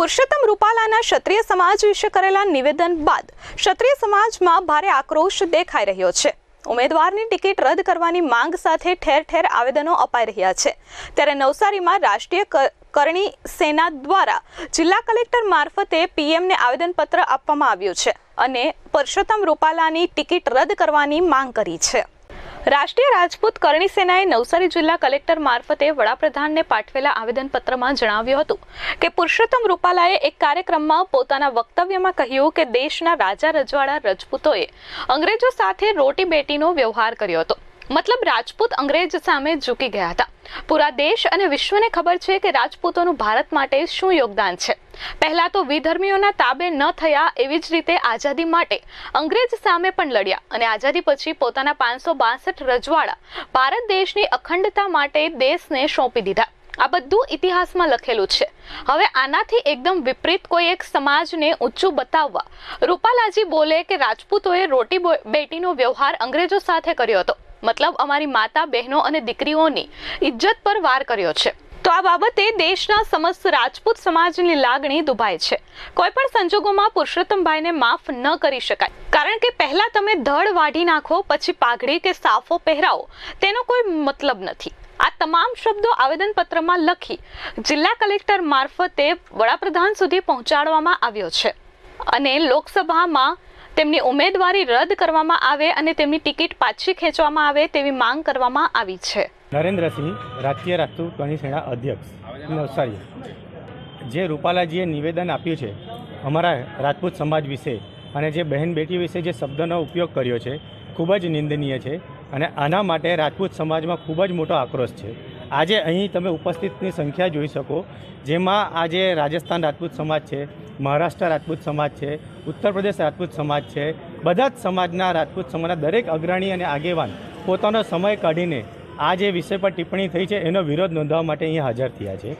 પુરુષોત્તમ રૂપાલાના ક્ષત્રિય સમાજ વિશે કરેલા નિવેદન બાદ ક્ષત્રિય સમાજમાં ભારે આક્રોશ દેખાઈ રહ્યો છે. ઉમેદવારની ટિકિટ રદ કરવાની માંગ સાથે ઠેર ઠેર આવેદનો અપાઈ રહ્યા છે. ત્યારે નવસારીમાં રાષ્ટ્રીય કરણી સેના દ્વારા જિલ્લા કલેક્ટર મારફતે પીએમને આવેદનપત્ર આપવામાં આવ્યું છે અને પરસોત્તમ રૂપાલાની ટિકિટ રદ કરવાની માંગ કરી છે. રાષ્ટ્રીય રાજપૂત કરણી સેનાએ નવસારી જિલ્લા કલેક્ટર મારફતે વડાપ્રધાનને પાઠવેલા આવેદનપત્રમાં જણાવ્યું હતું કે પુરુષોત્તમ રૂપાલાએ એક કાર્યક્રમમાં પોતાના વક્તવ્યમાં કહ્યું કે દેશના રાજા રજવાડા રજપૂતોએ અંગ્રેજો સાથે રોટી બેટીનો વ્યવહાર કર્યો હતો. મતલબ રાજપૂત અંગ્રેજ સામે ઝૂકી ગયા હતા. પૂરા દેશ અને વિશ્વને ખબર છે કે રાજપૂતોનું ભારત માટે શું યોગદાન છે. પહેલા તો વિધર્મીઓના તાબે ન થયા એવી જ રીતે આઝાદી માટે અંગ્રેજ સામે પણ લડ્યા અને આઝાદી પછી પોતાના પાંચસો બાસઠ રજવાડા ભારત દેશની અખંડતા માટે દેશને સોંપી દીધા. આ બધું ઇતિહાસમાં લખેલું છે. હવે આનાથી એકદમ વિપરીત કોઈ એક સમાજને ઊંચું બતાવવા રૂપાલાજી બોલે કે રાજપૂતોએ રોટી બેટીનો વ્યવહાર અંગ્રેજો સાથે કર્યો હતો. મતલબ અમારી માતા બહેનો અને દીકરીઓની ઇજ્જત પર વાર કર્યો છે. આ બાબતે દેશના સમસ્ત રાજપૂત સમાજની લાગણી દુભાય છે. કોઈ પણ સંજોગોમાં પુરુષોત્તમભાઈને માફ ન કરી શકાય. કારણ કે પહેલા તમે ધડ વાઢી નાખો, પછી પાઘડી કે સાફો પહેરાવો. તેનો કોઈ મતલબ નથી. આ તમામ શબ્દો આવેદનપત્રમાં લખી જિલ્લા કલેક્ટર મારફતે વડાપ્રધાન સુધી પહોંચાડવામાં આવ્યો છે. અને લોકસભામાં તેમની ઉમેદવારી રદ કરવામાં આવે અને તેમની ટિકિટ પાછી ખેંચવામાં આવે તેવી માંગ કરવામાં આવી છે. નરેન્દ્રસિંહ રાષ્ટ્રીય રાજપૂત ગણી સેના અધ્યક્ષ. નવસારી જે રૂપાલાજીએ નિવેદન આપ્યું છે અમારા રાજપૂત સમાજ વિશે અને જે બહેન બેટી વિશે જે શબ્દનો ઉપયોગ કર્યો છે ખૂબ જ નિંદનીય છે અને આના માટે રાજપૂત સમાજમાં ખૂબ જ મોટો આક્રોશ છે. આજે અહીં તમે ઉપસ્થિતની સંખ્યા જોઈ શકો, જેમાં આજે રાજસ્થાન રાજપૂત સમાજ છે, મહારાષ્ટ્ર રાજપૂત સમાજ છે, ઉત્તર પ્રદેશ રાજપૂત સમાજ છે, બધા જ સમાજના રાજપૂત સમાજના દરેક અગ્રણી અને આગેવાન પોતાનો સમય કાઢીને આ જે વિષય પર ટિપ્પણી થઈ છે, એનો વિરોધ નોંધવા માટે અહીંયા હાજર થયા છે.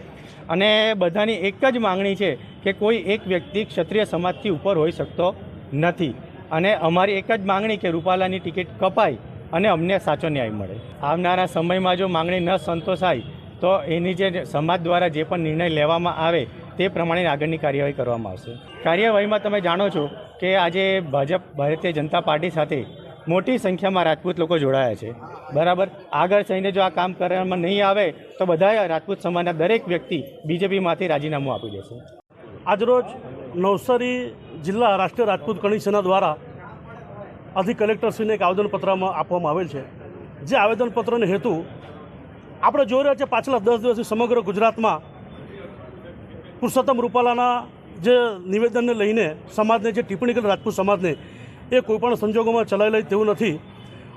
અને બધાની એક જ માંગણી છે કે કોઈ એક વ્યક્તિ ક્ષત્રિય સમાજથી ઉપર હોઈ શકતો નથી. અને અમારી એક જ માંગણી કે રૂપાલાની ટિકિટ કપાય અને અમને સાચો ન્યાય મળે. આવનારા સમયમાં જો માંગણી ન સંતોષાય, તો એની જે સમાજ દ્વારા જે પણ નિર્ણય લેવામાં આવે, તે પ્રમાણે આગળની કાર્યવાહી કરવામાં આવશે. કાર્યવાહીમાં તમે જાણો છો કે આજે ભાજપ, ભારતીય જનતા પાર્ટી સાથે મોટી સંખ્યામાં રાજપૂત લોકો જોડાયા છે. બરાબર? આગળ જઈને જો આ કામ કરવામાં નહીં આવે, તો બધા રાજપૂત સમાજના દરેક વ્યક્તિ બીજેપીમાંથી રાજીનામું આપી દેશે. આજરોજ નવસારી જિલ્લા રાષ્ટ્રીય રાજપૂત સેના દ્વારા અધિક કલેક્ટરશ્રીને એક આવેદનપત્રમાં આપવામાં આવેલ છે. જે આવેદનપત્રનો હેતુ આપણે જોઈ રહ્યા છીએ પાછલા દસ દિવસથી સમગ્ર ગુજરાતમાં પુરુષોત્તમ રૂપાલાના જે નિવેદનને લઈને સમાજને જે ટિપ્પણી કરી, રાજપૂત સમાજને એ કોઈપણ સંજોગોમાં ચલાવી લે તેવું નથી.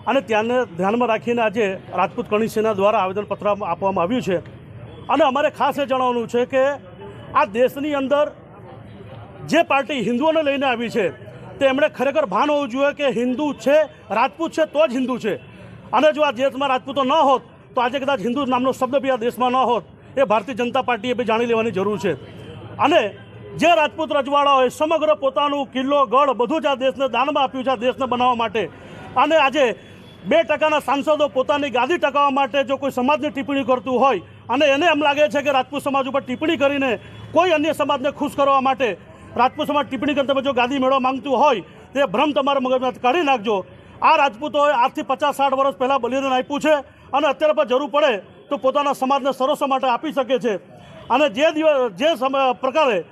અને ત્યાંને ધ્યાનમાં રાખીને આજે રાજપૂત સેના દ્વારા આવેદનપત્ર આપવામાં આવ્યું છે. અને અમારે ખાસ એ જણાવવાનું છે કે આ દેશની અંદર જે પાર્ટી હિન્દુઓને લઈને આવી છે, તે એમણે ખરેખર ભાન હોવું જોઈએ કે હિન્દુ છે, રાજપૂત છે, તો જ હિન્દુ છે. અને જો આ દેશમાં રાજપૂતો ન હોત, તો આજે કદાચ હિન્દુ નામનો શબ્દ બી આ દેશમાં ન હોત. એ ભારતીય જનતા પાર્ટીએ બી જાણી લેવાની જરૂર છે. અને જે રાજપૂત રજવાડાઓએ સમગ્ર પોતાનું કિલ્લો, ગઢ બધું જ આ દેશને દાનમાં આપ્યું છે, આ દેશને બનાવવા માટે. અને આજે બે ટકાના સાંસદો પોતાની ગાદી ટકાવવા માટે જો કોઈ સમાજની ટિપ્પણી કરતું હોય, અને એને એમ લાગે છે કે રાજપૂત સમાજ ઉપર ટિપ્પણી કરીને કોઈ અન્ય સમાજને ખુશ કરવા માટે રાજપૂત સમાજ ટિપ્પણી કરીને તમે જો ગાદી મેળવવા માંગતું હોય, તે ભ્રમ તમારા મગજમાંથી કાઢી નાખજો. આ રાજપૂતોએ આજથી પચાસ સાઠ વર્ષ પહેલાં બલિદાન આપ્યું છે, અને અત્યારે પણ જરૂર પડે તો પોતાના સમાજને સરસો માટે આપી શકે છે. અને જે દિવસ જે સમ પ્રકારે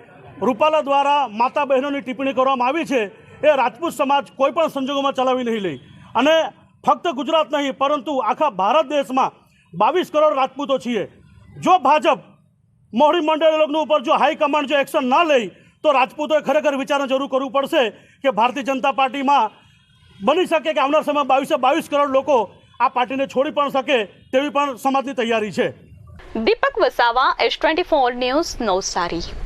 રૂપાલા દ્વારા માતા બહેનોની ટિપ્પણી કરવામાં આવી છે. એ રાજપૂત સમાજ કોઈપણ સંજોગોમાં ચલાવી નહીં લે. અને ફક્ત ગુજરાત નહીં, પરંતુ આખા ભારત દેશમાં બાવીસ કરોડ રાજપૂતો છીએ. જો ભાજપ મોહરી મંડળ ઉપર જો હાઈકમાન્ડ જો એક્શન ના લે તો રાજપૂતોએ ખરેખર વિચારને જરૂર કરવું પડશે કે ભારતીય જનતા પાર્ટીમાં બની શકે કે આવનાર સમયમાં બાવીસે બાવીસ કરોડ લોકો આ પાર્ટીને છોડી પણ શકે તેવી પણ સમાજની તૈયારી છે. Deepak Vasava S twenty four news Navsari.